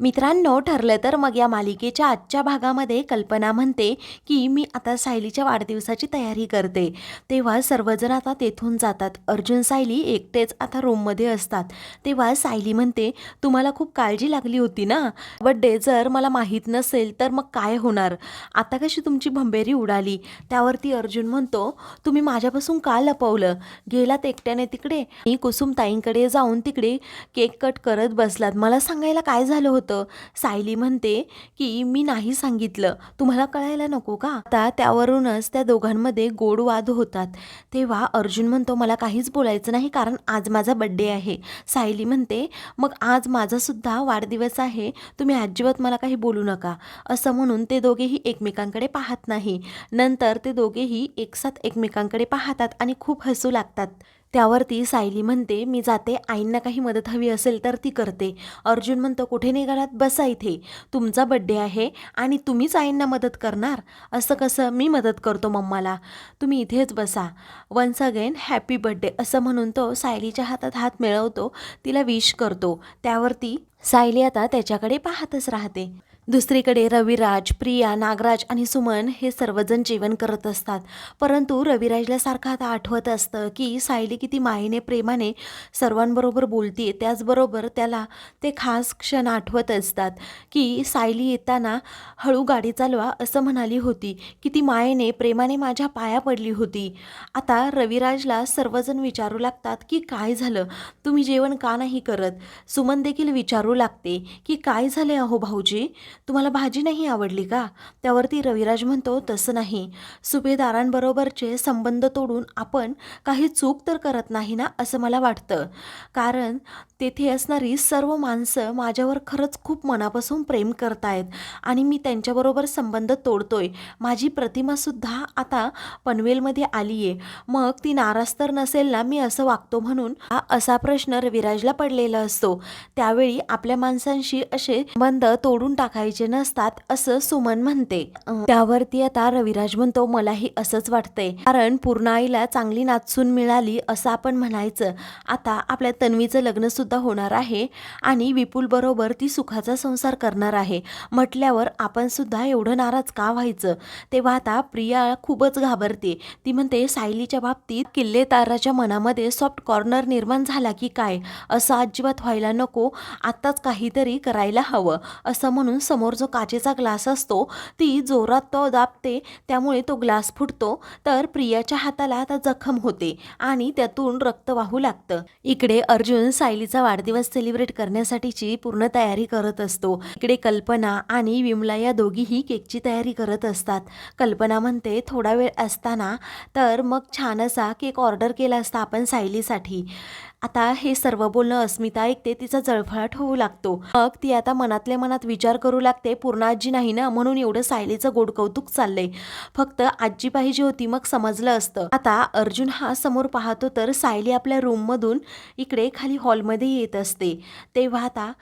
मित्रांनो ठरलं तर मग या मालिकेच्या आजच्या भागामध्ये कल्पना म्हणते की मी आता सायलीच्या वाढदिवसाची तयारी करते. तेव्हा सर्वजण आता तेथून जातात. अर्जुन सायली एकटेच आता रूममध्ये असतात. तेव्हा सायली म्हणते तुम्हाला खूप काळजी लागली होती ना? बड्डे जर मला माहीत नसेल तर मग काय होणार? आता कशी तुमची भंबेरी उडाली? त्यावरती अर्जुन म्हणतो तुम्ही माझ्यापासून का लपवलं? गेलात एकट्याने तिकडे? मी कुसुमताईंकडे जाऊन तिकडे केक कट करत बसलात. मला सांगायला काय झालं होतं? सायली म्हणते की मी नाही सांगितलं. तुम्हाला कळायला नको का? आता त्यावरूनच त्या दोघांमध्ये गोड वाद होतात. तेव्हा अर्जुन म्हणतो मला काहीच बोलायचं नाही कारण आज माझा बड्डे आहे. सायली म्हणते मग आज माझा सुद्धा वाढदिवस आहे. तुम्ही अजिबात मला काही बोलू नका. असं म्हणून ते दोघेही एकमेकांकडे पाहत नाही. नंतर ते दोघेही एकसाथ एकमेकांकडे पाहतात आणि खूप हसू लागतात. त्यावरती सायली म्हणते मी जाते आईंना काही मदत हवी असेल तर ती करते. अर्जुन म्हणतो कुठे निघालात? बसा इथे. तुमचा बड्डे आहे आणि तुम्हीच आईंना मदत करणार. असं कसं? मी मदत करतो मम्माला. तुम्ही इथेच बसा. वन्स अगेन हॅपी बड्डे असं म्हणून तो सायलीच्या हातात हात मिळवतो तिला विश करतो. त्यावरती सायली आता त्याच्याकडे पाहतच राहते. दुसरीकडे रविराज प्रिया नागराज आणि सुमन हे सर्वजण जेवण करत असतात. परंतु रविराजला सारखं आता आठवत असतं की सायली किती मायेने प्रेमाने सर्वांबरोबर बोलते त्याचबरोबर त्याला ते खास क्षण आठवत असतात की सायली येताना हळू गाडी चालवा असं म्हणाली होती. किती मायेने प्रेमाने माझ्या पाया पडली होती. आता रविराजला सर्वजण विचारू लागतात की काय झालं? तुम्ही जेवण का नाही करत? सुमन देखील विचारू लागते की काय झाले अहो भाऊजी? तुम्हाला भाजी नाही आवडली का? त्यावरती रविराज म्हणतो तसं नाही. सुभेदारांबरोबरचे संबंध तोडून आपण काही चूक तर करत नाही ना असं मला वाटतं. कारण तेथे असणारी सर्व माणसं माझ्यावर खरंच खूप मनापासून प्रेम करतायत आणि मी त्यांच्याबरोबर संबंध तोडतोय. माझी प्रतिमासुद्धा आता पनवेलमध्ये आली आहे मग ती नाराज तर नसेल ना मी असं वागतो म्हणून हा असा प्रश्न रविराजला पडलेला असतो. त्यावेळी आपल्या माणसांशी असे संबंध तोडून टाकायचे नसतात असं सुमन म्हणते. त्यावरती आता रविराज म्हणतो मलाही असंच वाटतंय. कारण पूर्ण आईला चांगली नाचून मिळाली असं आपण म्हणायचं. आता आपल्या तन्वीचं लग्न सुद्धा होणार आहे आणि विपुल बरोबर ती सुखाचा संसार करणार आहे. म्हटल्यावर आपण सुद्धा एवढं नाराज का व्हायचं? तेव्हा आता प्रिया खूपच घाबरते. ती म्हणते सायलीच्या बाबतीत किल्लेदाराच्या मनामध्ये सॉफ्ट कॉर्नर निर्माण झाला की काय? असं अजिबात व्हायला नको. आत्ताच काहीतरी करायला हवं असं म्हणून समोर जो काचेचा ग्लास असतो ती जोरात तो दाबते त्यामुळे तो ग्लास फुटतो. तर प्रियाच्या हाताला आता जखम होते आणि त्यातून रक्त वाहू लागतं. इकडे अर्जुन सायलीचा वाढदिवस सेलिब्रेट करण्यासाठीची पूर्ण तयारी करत असतो. इकडे कल्पना आणि विमला या दोघीही केकची तयारी करत असतात. कल्पना म्हणते थोडा वेळ असताना तर मग छान असा केक ऑर्डर केला असता आपण सायलीसाठी. आता हे सर्व बोलणं अस्मिता ऐकते तिचा जळफळाट होऊ लागतो. मग ती आता मनातल्या मनात विचार करू लागते पूर्ण आजी नाही ना? म्हणून एवढं सायलीचं गोड कौतुक चाललंय. फक्त आजी पाहिजे होती मग समजलं असतं. आता अर्जुन हा समोर पाहतो तर सायली आपल्या रूममधून इकडे खाली हॉलमध्ये येत असते. तेव्हा आता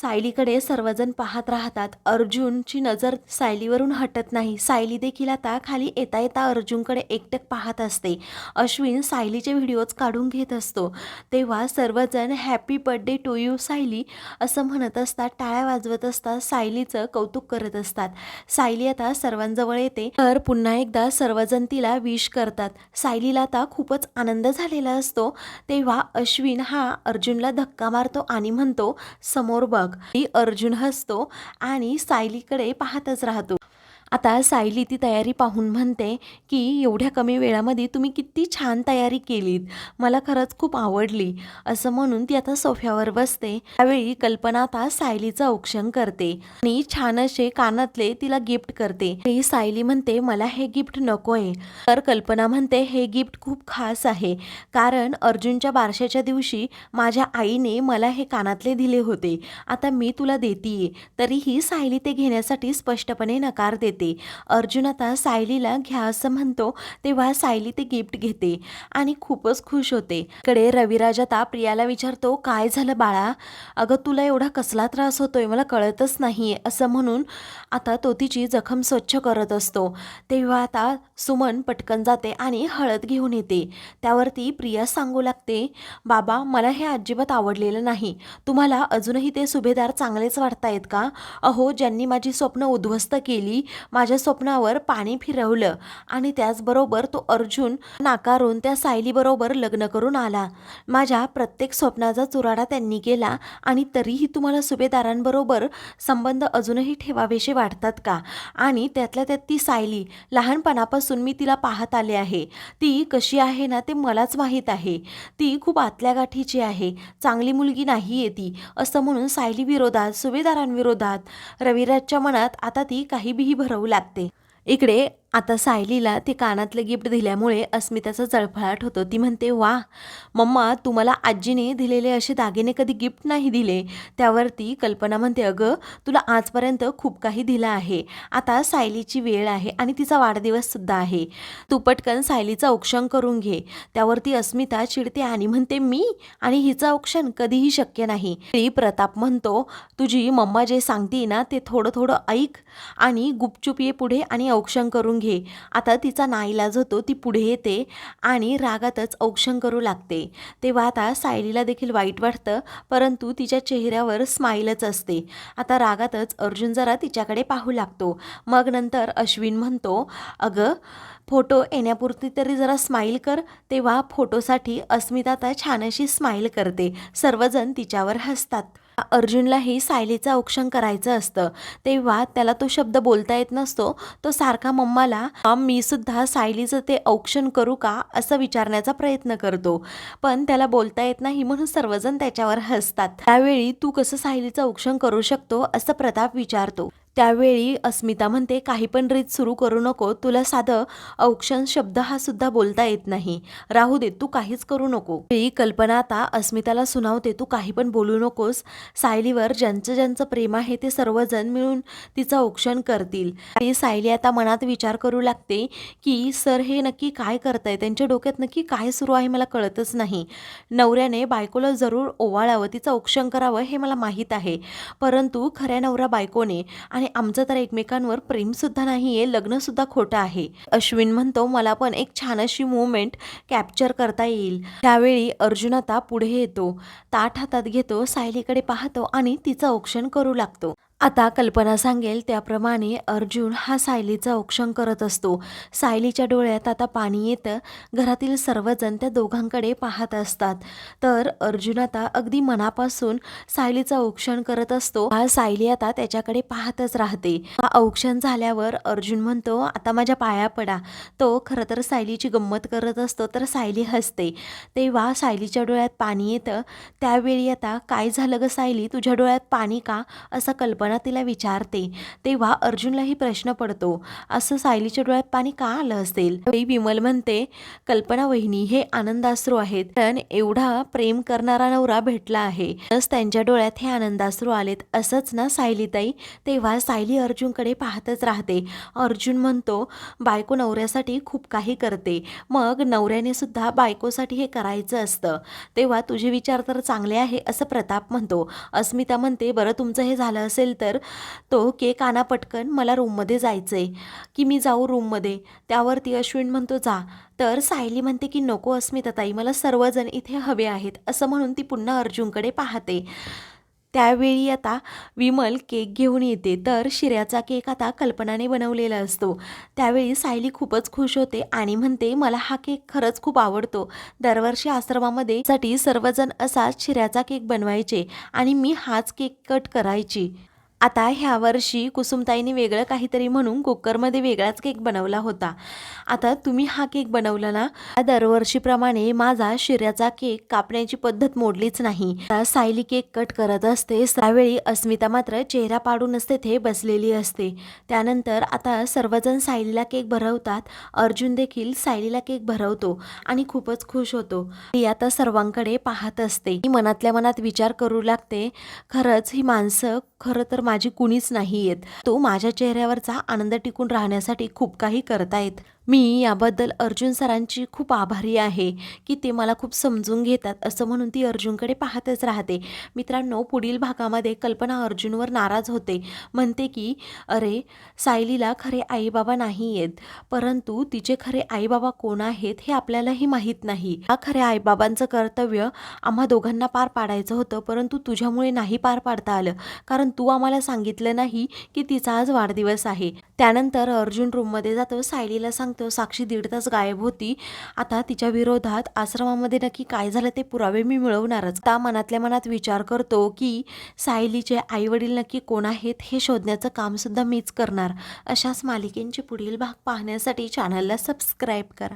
सायलीकडे सर्वजण पाहत राहतात. अर्जुनची नजर सायलीवरून हटत नाही. सायली देखील आता खाली येता येता अर्जुनकडे एकटक पाहत असते. अश्विन सायलीचे व्हिडिओज काढून घेत असतो. तेव्हा सर्वजण happy birthday to you Sayali. असं म्हणत असतात. टाळ्या वाजवत असतात. सायलीचं कौतुक करत असतात. सायली आता सर्वांजवळ येते. तर पुन्हा एकदा सर्वजण तिला विश करतात. सायलीला आता खूपच आनंद झालेला असतो. तेव्हा अश्विन हा अर्जुनला धक्का मारतो आणि म्हणतो समोर बघ. ती अर्जुन हसतो आणि सायलीकडे पाहतच राहतो. आता सायली ती तयारी पाहून म्हणते की एवढ्या कमी वेळामध्ये तुम्ही किती छान तयारी केलीत. मला खरंच खूप आवडली. असं म्हणून ती आता सोफ्यावर बसते. त्यावेळी कल्पना आता सायलीचं औक्षण करते आणि छान असे कानातले तिला गिफ्ट करते. ही सायली म्हणते मला हे गिफ्ट नकोय. तर कल्पना म्हणते हे गिफ्ट खूप खास आहे. कारण अर्जुनच्या बारशाच्या दिवशी माझ्या आईने मला हे कानातले दिले होते. आता मी तुला देतीये. तरीही सायली ते घेण्यासाठी स्पष्टपणे नकार देते. येते अर्जुन आता सायलीला घ्या असं म्हणतो तेव्हा सायली ते गिफ्ट घेते आणि खूपच खुश होते. इकडे रविराज आता प्रियाला विचारतो काय झालं बाळा? अगं तुला एवढा कसला त्रास होतोय? मला कळतच नाही असं म्हणून आता तो तिची जखम स्वच्छ करत असतो. तेव्हा आता सुमन पटकन जाते आणि हळद घेऊन येते. त्यावरती प्रिया सांगू लागते बाबा मला हे अजिबात आवडलेलं नाही. तुम्हाला अजूनही ते सुभेदार चांगलेच वाटतायत का? अहो ज्यांनी माझी स्वप्न उद्ध्वस्त केली माझ्या स्वप्नावर पाणी फिरवलं आणि त्याचबरोबर तो अर्जुन नाकारून त्या सायलीबरोबर लग्न करून आला. माझ्या प्रत्येक स्वप्नाचा चुराडा त्यांनी केला आणि तरीही तुम्हाला सुभेदारांबरोबर संबंध अजूनही ठेवावेसे वाटतात का? आणि त्यातल्या त्यात ती सायली लहानपणापासून मी तिला पाहत आले आहे. ती कशी आहे ना ते मलाच माहीत आहे. ती खूप आतल्या गाठीची आहे. चांगली मुलगी नाही आहे ती असं म्हणून सायली विरोधात सुभेदारांविरोधात रविराजच्या मनात आता ती काही बिही भरवू लागते. इकडे आता सायलीला ते कानातलं गिफ्ट दिल्यामुळे अस्मिताचा जळफळाट होतो. ती म्हणते वा मम्मा तुम्हाला आजीने दिलेले असे दागिने कधी गिफ्ट नाही दिले. त्यावरती कल्पना म्हणते अगं तुला आजपर्यंत खूप काही दिलं आहे. आता सायलीची वेळ आहे आणि तिचा वाढदिवससुद्धा आहे. तू पटकन सायलीचं औक्षण करून घे. त्यावरती अस्मिता चिडते आणि म्हणते मी? आणि हिचं औक्षण कधीही शक्य नाही. ती प्रताप म्हणतो तुझी मम्मा जे सांगते ना ते थोडं थोडं ऐक आणि गुपचूप ये पुढे आणि औक्षण करून घे. आता तिचा नाईलाज होतो ती पुढे येते आणि रागातच औक्षण करू लागते. तेव्हा आता सायलीला देखील वाईट वाटतं परंतु तिच्या चेहऱ्यावर स्माईलच असते. आता रागातच अर्जुन जरा तिच्याकडे पाहू लागतो. मग नंतर अश्विन म्हणतो अगं फोटो येण्यापुरती तरी जरा स्माईल कर. तेव्हा फोटोसाठी अस्मिता आता छान अशी स्माईल करते. सर्वजण तिच्यावर हसतात. अर्जुनलाही सायलीचं औक्षण करायचं असतं. तेव्हा त्याला तो शब्द बोलता येत नसतो. तो सारखा मम्माला मी सुद्धा सायलीचं ते औक्षण करू का? असं विचारण्याचा प्रयत्न करतो. पण त्याला बोलता येत नाही म्हणून सर्वजण त्याच्यावर हसतात. त्यावेळी तू कसं सायलीचं औक्षण करू शकतो? असं प्रताप विचारतो. त्यावेळी अस्मिता म्हणते काही पण रीत सुरू करू नको तुला साधं औक्षण शब्द हा सुद्धा बोलता येत नाही. राहू दे तू काहीच करू नको. ही कल्पना आता अस्मिताला सुनावते तू काही पण बोलू नकोस. सायलीवर ज्यांचं ज्यांचं प्रेम आहे ते सर्वजण मिळून तिचं औक्षण करतील. आणि सायली आता मनात विचार करू लागते की सर हे नक्की काय करताय? त्यांच्या डोक्यात नक्की काय सुरू आहे मला कळतच नाही. नवऱ्याने बायकोला जरूर ओवाळावं तिचं औक्षण करावं हे मला माहीत आहे. परंतु खऱ्या नवरा बायकोने आणि आमचं तर एकमेकांवर प्रेमसुद्धा नाही आहे लग्नसुद्धा खोटं आहे. अश्विन म्हणतो मला पण एक छान अशी मुवमेंट कॅप्चर करता येईल. त्यावेळी अर्जुन आता पुढे येतो. ताट हातात घेतो सायलीकडे पाहतो आणि तिचं औक्षण करू लागतो. आता कल्पना सांगेल त्याप्रमाणे अर्जुन हा सायलीचा औक्षण करत असतो. सायलीच्या डोळ्यात आता पाणी येतं. घरातील सर्वजण त्या दोघांकडे पाहत असतात. तर अर्जुन आता अगदी मनापासून सायलीचं औक्षण करत असतो. हा सायली आता त्याच्याकडे पाहतच राहते. हा औक्षण झाल्यावर अर्जुन म्हणतो आता माझ्या पाया पडा. तो खरं तर सायलीची गंमत करत असतो तर सायली हसते. तेव्हा सायलीच्या डोळ्यात पाणी येतं. त्यावेळी आता काय झालं ग सायली? तुझ्या डोळ्यात पाणी का? असं कल्पना तिला विचारते तेव्हा अर्जुनलाही प्रश्न पडतो असं सायलीच्या डोळ्यात पाणी का आलं असेल? विमल म्हणते कल्पना वहिनी हे आनंदाश्रू आहेत. कारण एवढा प्रेम करणारा नवरा भेटला आहे. तस त्यांच्या डोळ्यात हे आनंदाश्रू आलेत. असंच ना सायलीताई? तेव्हा सायली अर्जुनकडे पाहतच राहते. अर्जुन म्हणतो बायको नवऱ्यासाठी खूप काही करते. मग नवऱ्याने सुद्धा बायकोसाठी हे करायचं असतं. तेव्हा तुझे विचार तर चांगले आहे असं प्रताप म्हणतो. अस्मिता म्हणते बरं तुमचं हे झालं असेल तर तो केक आणा पटकन मला रूममध्ये जायचं आहे की मी जाऊ रूममध्ये त्यावरती अश्विन म्हणतो जा. तर सायली म्हणते की नको अस्मिता ताई मला सर्वजण इथे हवे आहेत. असं म्हणून ती पुन्हा अर्जुनकडे पाहते. त्यावेळी आता विमल केक घेऊन येते. तर शिऱ्याचा केक आता कल्पनाने बनवलेला असतो. त्यावेळी सायली खूपच खुश होते आणि म्हणते मला हा केक खरंच खूप आवडतो. दरवर्षी आश्रमामध्ये साठी सर्वजण असाच शिऱ्याचा केक बनवायचे आणि मी हाच केक कट करायची. आता ह्या वर्षी कुसुमताईने वेगळं काहीतरी म्हणून कुकरमध्ये वेगळाच केक बनवला होता. आता तुम्ही हा केक बनवला ना दरवर्षीप्रमाणे माझा शिऱ्याचा केक कापण्याची पद्धत मोडलीच नाही. सायली केक कट करत असते त्यावेळी अस्मिता मात्र चेहरा पाडूनच तेथे बसलेली असते. त्यानंतर आता सर्वजण सायलीला केक भरवतात. अर्जुन देखील सायलीला केक भरवतो आणि खूपच खुश होतो. ती आता सर्वांकडे पाहत असते. मनातल्या मनात विचार करू लागते. खरंच ही माणसं खरं तर माझी कुणीच नाही आहेत तो माझ्या चेहऱ्यावरचा आनंद टिकून राहण्यासाठी खूप काही करतायत. मी याबद्दल अर्जुन सरांची खूप आभारी आहे की ते मला खूप समजून घेतात असं म्हणून ती अर्जुनकडे पाहतच राहते. मित्रांनो पुढील भागामध्ये कल्पना अर्जुनवर नाराज होते. म्हणते की अरे सायलीला खरे आईबाबा नाही आहेत परंतु तिचे खरे आईबाबा कोण आहेत हे आपल्यालाही माहीत नाही. हा खऱ्या आईबाबांचं कर्तव्य आम्हा दोघांना पार पाडायचं होतं परंतु तुझ्यामुळे नाही पार पाडता आलं. कारण तू आम्हाला सांगितलं नाही की तिचा आज वाढदिवस आहे. त्यानंतर अर्जुन रूममध्ये जातो सायलीला सांगतो साक्षी दीड तास गायब होती. आता तिच्या विरोधात आश्रमामध्ये नक्की काय झालं ते पुरावे मी मिळवणारच. त्या मनातल्या मनात विचार करतो की सायलीचे आईवडील नक्की कोण आहेत हे शोधण्याचं कामसुद्धा मीच करणार. अशाच मालिकेंचे पुढील भाग पाहण्यासाठी चॅनलला सबस्क्राईब करा.